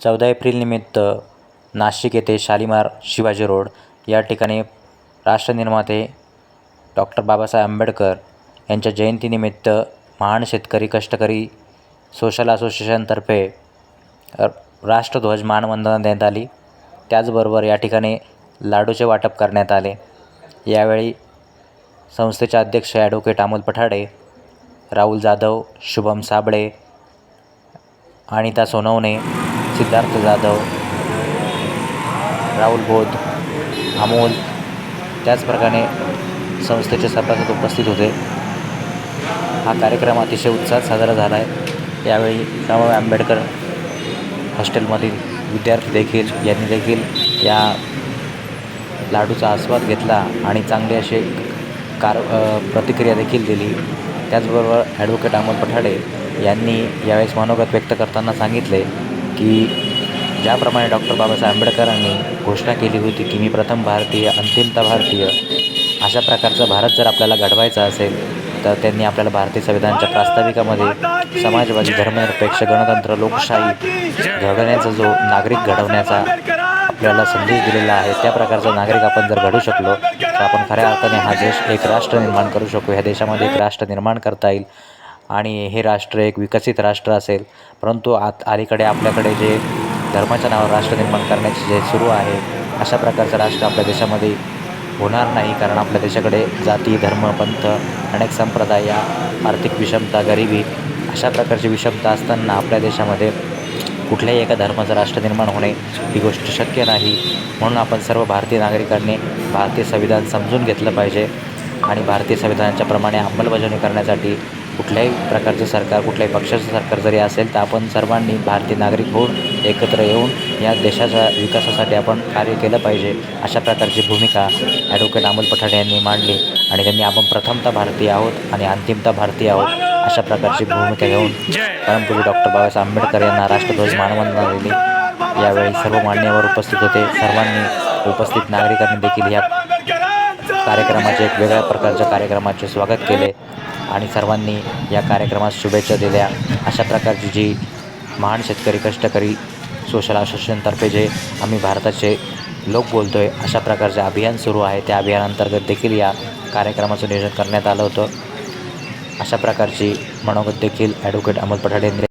चौदा एप्रिलनिमित्त नाशिक येथे शालिमार शिवाजी रोड या ठिकाणी राष्ट्रनिर्माते डॉक्टर बाबासाहेब आंबेडकर यांच्या जयंतीनिमित्त महान शेतकरी कष्टकरी सोशल असोसिएशनतर्फे राष्ट्रध्वज मानवंदना देण्यात आली. त्याचबरोबर या ठिकाणी लाडूचे वाटप करण्यात आले. यावेळी संस्थेचे अध्यक्ष ॲडव्होकेट अमोल पठाडे राहुल जाधव शुभम साबळे अनिता सोनवणे सिद्धार्थ जाधव राहुल बोध अमोल त्याचप्रकारे संस्थेचे सभासद उपस्थित होते. हा कार्यक्रम अतिशय उत्साहात साजरा झाला आहे यावेळी शाहूबाबा आंबेडकर हॉस्टेलमधील विद्यार्थी देखील यांनी देखील या लाडूचा आस्वाद घेतला आणि चांगले असे कार प्रतिक्रिया देखील दिली. त्याचबरोबर ॲडव्होकेट अमोल पठाडे यांनी यावेळेस मनोगत व्यक्त करताना सांगितले की ज्याप्रमाणे डॉक्टर बाबासाहेब आंबेडकरांनी घोषणा केली होती की मी प्रथम भारतीय अंतिमता भारतीय अशा प्रकारचा भारत जर आपल्याला घडवायचा असेल तर त्यांनी आपल्याला भारतीय संविधानाच्या प्रास्ताविकामध्ये समाजवादी धर्मनिरपेक्ष गणतंत्र लोकशाही घडवण्याचा जो नागरिक घडवण्याचा आपल्याला संदेश दिलेला आहे त्या प्रकारचा नागरिक आपण जर घडू शकलो तर आपण खऱ्या अर्थाने हा देश एक राष्ट्र निर्माण करू शकू. ह्या देशामध्ये एक राष्ट्र निर्माण करता येईल. आणि हे राष्ट्र एक विकसित राष्ट्र असेल. परंतु आत अलीकडे आपल्याकडे जे धर्माच्या नावावर राष्ट्र निर्माण करण्याचे जे सुरू आहे अशा प्रकारचं राष्ट्र आपल्या देशामध्ये होणार नाही. कारण आपल्या देशाकडे जाती धर्म पंथ अनेक संप्रदाय या आर्थिक विषमता गरिबी अशा प्रकारची विषमता असताना आपल्या देशामध्ये कुठल्याही एका धर्माचं राष्ट्र निर्माण होणे ही गोष्ट शक्य नाही. म्हणून आपण सर्व भारतीय नागरिकांनी भारतीय संविधान समजून घेतलं पाहिजे. आणि भारतीय संविधानाच्या प्रमाणे अंमलबजावणी करण्यासाठी कुठल्याही प्रकारचं सरकार कुठल्याही पक्षाचं सरकार जरी असेल तर आपण सर्वांनी भारतीय नागरिक होऊन एकत्र येऊन या देशाच्या विकासासाठी आपण कार्य केलं पाहिजे. अशा प्रकारची भूमिका ॲडव्होकेट अमोल पठाडे यांनी मांडली आणि त्यांनी आपण प्रथमतः भारतीय आहोत आणि अंतिमतः भारतीय आहोत अशा प्रकारची भूमिका घेऊन परमपूज्य डॉक्टर बाबासाहेब आंबेडकर यांना राष्ट्रध्वज मानवंदना दिली. यावेळी सर्व मान्यवर उपस्थित होते. सर्वांनी उपस्थित नागरिकांनी देखील या कार्यक्रमाचे एक वेगळ्या प्रकारच्या कार्यक्रमाचे स्वागत केले. आणि सर्वांनी या कार्यक्रमात शुभेच्छा दिल्या. अशा प्रकारची जी महान शेतकरी कष्टकरी सोशल असोसिएशनतर्फे जे आम्ही भारताचे लोक बोलतो आहे अशा प्रकारचे अभियान सुरू आहे. त्या अभियानांतर्गत देखील या कार्यक्रमाचं नियोजन करण्यात आलं होतं. अशा प्रकारची मनोगत देखील ॲडव्होकेट अमोल पठाडे यांनी